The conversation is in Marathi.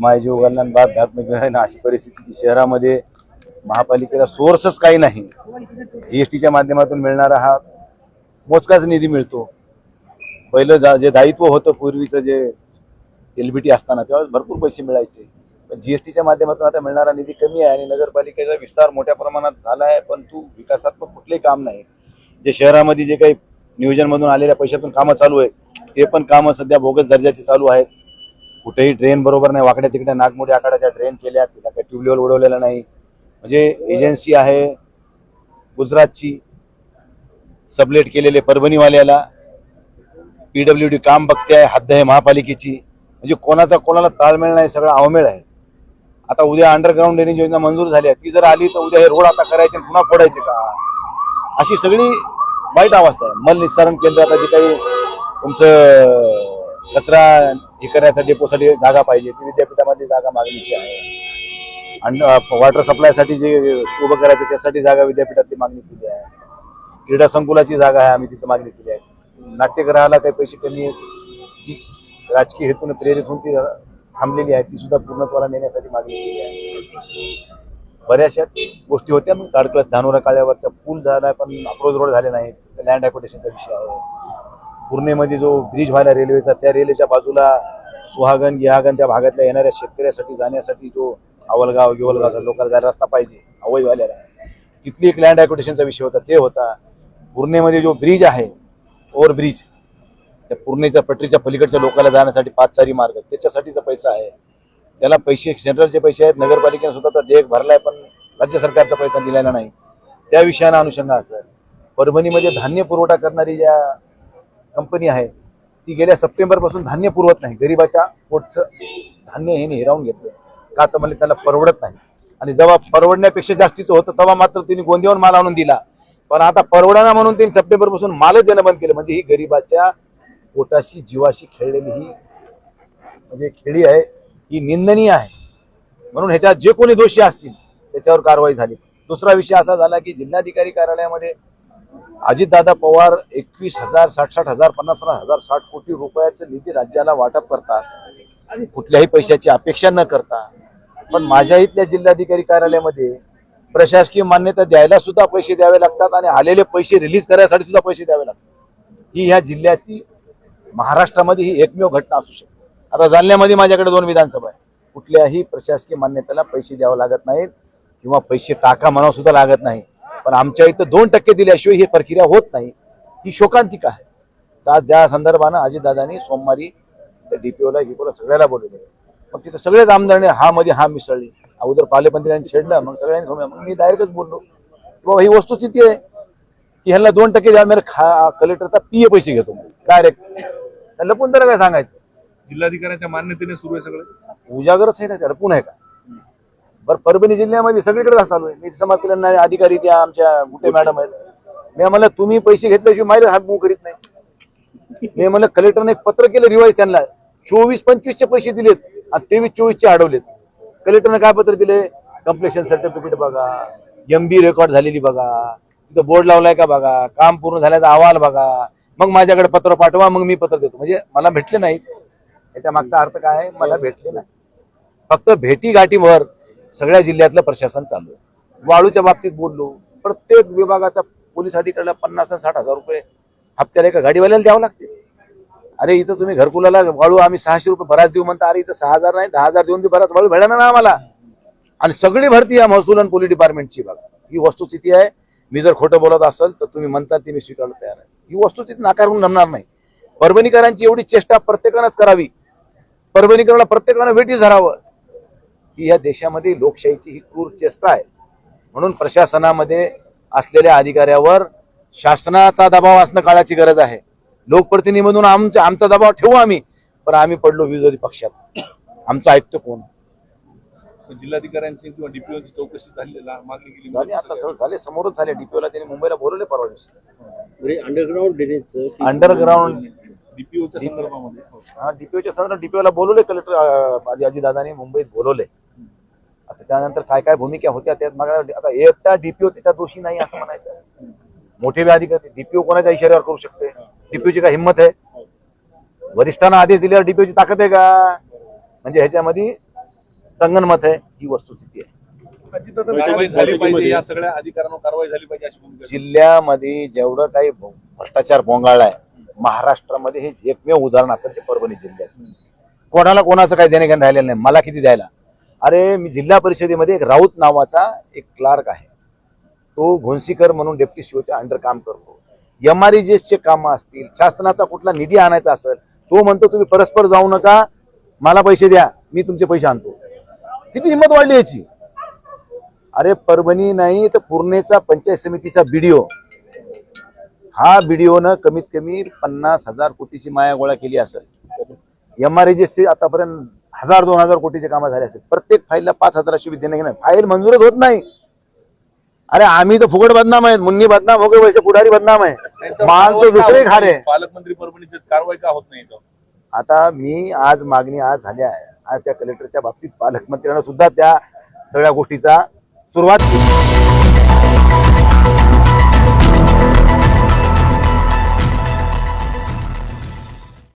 हिमायजी उघडणार बाप भात अशी परिस्थिती की शहरामध्ये महापालिकेला सोर्सच काही नाही. जीएसटीच्या माध्यमातून मिळणारा हा मोजकाच निधी मिळतो. पहिलं जे दायित्व होतं पूर्वीचं जे एलबीटी असताना त्यावेळेस भरपूर पैसे मिळायचे. पण जीएसटीच्या माध्यमातून आता मिळणारा निधी कमी आहे आणि नगरपालिकेचा विस्तार मोठ्या प्रमाणात झाला आहे पण तू विकासात्मक कुठलेही काम नाही. जे शहरामध्ये जे काही नियोजनमधून आलेल्या पैशातून कामं चालू आहे ते पण कामं सध्या बोगस दर्जाची चालू आहेत. कुठेही ड्रेन बरोबर नाही. वाकड्या तिकडे नागमोडी आखाड्याच्या ड्रेन केल्या. तिला काही ट्यूबवेल उडवलेलं नाही. म्हणजे एजन्सी आहे गुजरातची सबलेट केलेले परभणीवाल्याला पीडब्ल्यू डी काम बघते आहे हद्द आहे महापालिकेची. म्हणजे कोणाचा कोणाला ताळमेळ नाही सगळा अवमेळ आहे. आता उद्या अंडरग्राऊंड ड्रेनेज योजना मंजूर झाली आहे. ती जर आली तर उद्या हे रोड आता करायचे आणि पुन्हा फोडायचे का? अशी सगळी वाईट अवस्था आहे. मल निस्सारण केंद्र आता जे काही तुमचं कचरा हे करण्यासाठी डेपोसाठी जागा पाहिजे. ती विद्यापीठामध्ये जागा मागणीची आहे. आणि वॉटर सप्लायसाठी जे उभं करायचं त्यासाठी जागा विद्यापीठातली मागणी केली आहे. क्रीडा संकुलाची जागा आहे आम्ही तिथं मागणी केली आहे. नाट्यगृहाला काही पैसे कमी आहेत. ती राजकीय हेतून प्रेरित होऊन ती थांबलेली आहे ती सुद्धा पूर्णत्वाला नेण्यासाठी मागणी केली आहे. बऱ्याचशा गोष्टी होत्या मग ताडकळस धानोरा काळ्यावरचा पूल झाला पण अप्रोच रोड झाले नाहीत. लँड ॲक्विटेशनचा विषय आहे. पूर्णेमध्ये जो ब्रिज व्हायला रेल्वेचा त्या रेल्वेच्या बाजूला सुहागन गिहागन त्या भागातल्या येणाऱ्या शेतकऱ्यासाठी जाण्यासाठी जो अवलगाव गिवलगाव लोकांना जायला रस्ता पाहिजे अवय व्हायला तिथली एक लँड ॲक्विटेशनचा विषय होता ते होता. पूर्णेमध्ये जो ब्रिज आहे ओव्हर ब्रिज त्या पूर्णेच्या पटरीच्या पलीकडच्या लोकांना जाण्यासाठी पाच सारी मार्ग त्याच्यासाठीचा पैसा आहे. त्याला पैसे सेंट्रलचे पैसे आहेत नगरपालिकेने स्वतःचा देख आहे पण राज्य सरकारचा पैसा दिलेला नाही. त्या विषयानं अनुषंगा असं परभणीमध्ये धान्य पुरवठा करणारी ज्या कंपनी आहे ती गेल्या सप्टेंबरपासून धान्य पुरवत नाही. गरिबाच्या पोटचं धान्य हे हिरावून घेतलं. का तर म्हणजे त्याला परवडत नाही. आणि जेव्हा परवडण्यापेक्षा जास्तीचं होतं तेव्हा मात्र त्यांनी गोंदियावर माल आणून दिला. पण आता परवडाना म्हणून त्यांनी सप्टेंबरपासून मालच देणं बंद केलं. म्हणजे ही गरिबाच्या पोटाशी जीवाशी खेळलेली ही म्हणजे खेळी आहे. ही निंदनीय आहे. म्हणून ह्याच्यात जे कोणी दोषी असतील त्याच्यावर कारवाई झाली. दुसरा विषय असा झाला की जिल्हाधिकारी कार्यालयामध्ये अजितदादा पवार एकवीस हजार साठ साठ हजार पन्नास पन्नास हजार साठ कोटी रुपयाचं निधी राज्याला वाटप करतात. आणि कुठल्याही पैशाची अपेक्षा न करता. पण माझ्या इथल्या जिल्हाधिकारी कार्यालयामध्ये प्रशासकीय मान्यता द्यायला सुद्धा पैसे द्यावे लागतात आणि आलेले पैसे रिलीज करायसाठी सुद्धा पैसे द्यावे लागतात. ही ह्या जिल्ह्याची महाराष्ट्रामध्ये ही एकमेव घटना असू शकते. आता जालन्यामध्ये माझ्याकडे दोन विधानसभा आहे कुठल्याही प्रशासकीय मान्यतेला पैसे द्यावे लागत नाहीत किंवा पैसे टाका म्हणावं सुद्धा लागत नाही पण आमच्या इथं दोन टक्के दिल्याशिवाय ही प्रक्रिया होत नाही. ही शोकांतिका आहे. तर आज त्या संदर्भानं अजितदादांनी सोमवारी डीपीओला डीपीओला सगळ्याला बोलवले मग तिथं सगळेच आमदारने हा मध्ये हा मिसळली. अगोदर पालेमंत्र्यांनी छेडलं मग सगळ्यांनी समजा मग मी डायरेक्टच बोललो की बाबा ही वस्तुस्थिती आहे की ह्यांना दोन टक्के द्या मेरे खा कलेक्टरचा पीए पैसे घेतो डायरेक्ट लपून तर काय सांगायचं? जिल्हाधिकाऱ्यांच्या मान्यतेने सुरू आहे सगळं. उजागरच आहे ना त्याला पुन्हा आहे का? बरं परभणी जिल्ह्यामध्ये सगळीकडे चालू आहे. मी समाज कल्याण अधिकारी त्या आमच्या गुटे मॅडम आहेत. मी म्हणलं तुम्ही पैसे घेतल्याशिवाय माहिती हात मूव करीत नाही. मी म्हणलं कलेक्टरने एक पत्र केलं रिवाईज त्यांना. चोवीस पंचवीसचे पैसे दिलेत आणि तेवीस चोवीसचे अडवलेत. कलेक्टरने काय पत्र दिले? कम्प्लेशन सर्टिफिकेट बघा एम बी रेकॉर्ड झालेली बघा तिथं बोर्ड लावलाय का बघा काम पूर्ण झाल्याचा अहवाल बघा. मग माझ्याकडे पत्र पाठवा मग मी पत्र देतो. म्हणजे मला भेटले नाहीत. याच्या मागचा अर्थ काय मला भेटले नाही. फक्त भेटी गाठीवर सगळ्या जिल्ह्यातलं प्रशासन चालू आहे. वाळूच्या बाबतीत बोललो प्रत्येक विभागाचा पोलीस अधिकाऱ्याला पन्नास साठ हजार रुपये हप्त्याला एका गाडीवाल्याला द्यावं लागते. अरे इथं तुम्ही घरकुलाला वाळू आम्ही सहाशे रुपये बराच देऊ म्हणता अरे इथं सहा हजार नाही दहा हजार देऊन बी बराच वाळू भेटणार ना आम्हाला. आणि सगळी भरती आहे महसूल आणि पोलीस डिपार्टमेंटची बघा. ही वस्तुस्थिती आहे. मी जर खोटं बोलत असेल तर तुम्ही म्हणता ती मी स्वीकारायला तयार आहे. ही वस्तुस्थिती नाकारून जमणार नाही. परभणीकरांची एवढी चेष्टा प्रत्येकानंच करावी. परभणीकरांना प्रत्येकानं वेटी धरावं. ही या देशामध्ये लोकशाहीची ही क्रूर चेष्टा आहे. म्हणून प्रशासनामध्ये असलेल्या अधिकाऱ्यावर शासनाचा दबाव असणं काळाची गरज आहे. लोकप्रतिनिधी म्हणून आमचा आमचा दबाव ठेवू आम्ही पण आम्ही पडलो विरोधी पक्षात. आमचं ऐकतो कोण? जिल्हाधिकाऱ्यांची किंवा डीपीओची चौकशी झाली ला- मागणी केली झाले आता झाले समोरच झाले. डीपीओला त्यांनी मुंबईला बोलवले परवा दिवशी. म्हणजे अंडरग्राऊंड ड्रेनेजचं अंडरग्राऊंड डीपीओच्या संदर्भामध्ये. हो. हा डीपीओच्या संदर्भात डीपीओला बोलवले कलेक्टर अजितदादांनी मुंबईत बोलवले. आता त्यानंतर काय काय भूमिका होत्या त्यात मग आता एकटा डीपीओ त्याच्या दोषी नाही असं म्हणायचं. मोठे बी अधिकारी डीपीओ कोणाच्या इशाऱ्यावर करू शकते? डीपीओची काय हिंमत आहे? वरिष्ठांना आदेश दिल्यावर डीपीओची ताकद आहे का? म्हणजे ह्याच्यामध्ये संगनमत आहे ही वस्तुस्थिती आहे. कारवाई झाली पाहिजे या सगळ्या अधिकाऱ्यांवर कारवाई झाली पाहिजे अशी भूमिका जिल्ह्यामध्ये जेवढं काही भ्रष्टाचार बोंगाळलाय महाराष्ट्रामध्ये हे एकमेव उदाहरण असेल ते परभणी जिल्ह्याचं. कोणाला कोणाचं काही देणे घेणं राहिलेलं नाही. मला किती द्यायला? अरे मी जिल्हा परिषदेमध्ये एक राऊत नावाचा एक क्लार्क आहे. तो घोंसीकर म्हणून डेप्टी सीओच्या अंडर काम करतो. एम आर चे कामं असतील शासनाचा कुठला निधी आणायचा असेल तो म्हणतो तुम्ही परस्पर जाऊ नका. मला पैसे द्या. मी तुमचे पैसे आणतो. किती हिंमत वाढली याची? अरे परभणी नाही तर पूर्णेचा पंचायत समितीचा बीडीओ हा बीडीओनं कमीत कमी पन्नास हजार कोटीची माया गोळा केली असेल. एम आर चे आतापर्यंत हजार दोन हजार कोटीचे कामं झाले असतील. प्रत्येक फाईलला पाच हजाराची देणं घेणं फाईल मंजूरच होत नाही. अरे आम्ही तर फुकट बदनाम आहेत. मुन्नी बदनाम हो गए वैसे पुढारी बदनाम आहे. माल तो दुसरे खारे नाही? पालकमंत्री परभणीचे कारवाई का होत नाही? आता मी आज मागणी आज झाली आहे. आज त्या कलेक्टरच्या बाबतीत पालकमंत्र्यांना सुद्धा त्या सगळ्या गोष्टीचा सुरुवात केली.